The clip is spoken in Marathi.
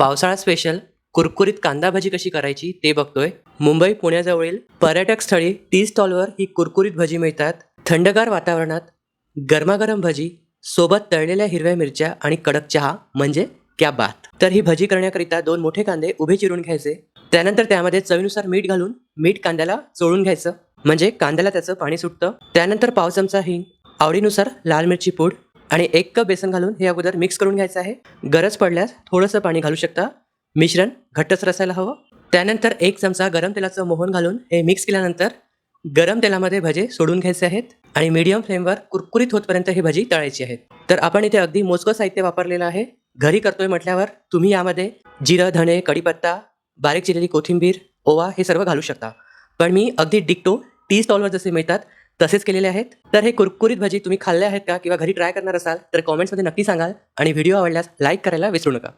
पावसाळा स्पेशल कुरकुरीत कांदा भजी कशी करायची ते बघतोय. मुंबई पुण्याजवळील पर्यटक स्थळी टी स्टॉलवर ही कुरकुरीत भजी मिळतात. थंडगार वातावरणात गरमागरम भजी सोबत तळलेल्या हिरव्या मिरच्या आणि कडक चहा म्हणजे क्या बात. तर ही भजी करण्याकरिता दोन मोठे कांदे उभे चिरून घ्यायचे. त्यानंतर त्यामध्ये चवीनुसार मीठ घालून मीठ कांद्याला चोळून घ्यायचं. म्हणजे कांद्याला त्याचं पाणी सुटतं. त्यानंतर पाव चमचा हिंग आवडीनुसार लाल मिरची पूड आणि एक कप बेसन घालून हे अगोदर मिक्स करून घ्यायचं आहे. गरज पडल्यास थोडंसं पाणी घालू शकता. मिश्रण घट्टच रसायला हवं. त्यानंतर एक चमचा गरम तेलाचं मोहन घालून हे मिक्स केल्यानंतर गरम तेलामध्ये भजे सोडून घ्यायचे आहेत आणि मीडियम फ्लेमवर कुरकुरीत होतपर्यंत ही भजी तळायची आहेत. तर आपण इथे अगदी मोजकं साहित्य वापरलेलं आहे. घरी करतोय म्हटल्यावर तुम्ही यामध्ये जिरं धणे कढीपत्ता बारीक चिरलेली कोथिंबीर ओवा हे सर्व घालू शकता. पण मी अगदी डिक्टो टी स्टॉलवर जसे मिळतात तसेच केलेले आहेत? तर हे कुरकुरीत भजी तुम्ही खाल्ले आहेत का? किंवा घरी ट्राय करणार असाल तर कॉमेंट्समध्ये नक्की सांगाल. आणि व्हिडिओ आवडल्यास लाईक करायला विसरू नका.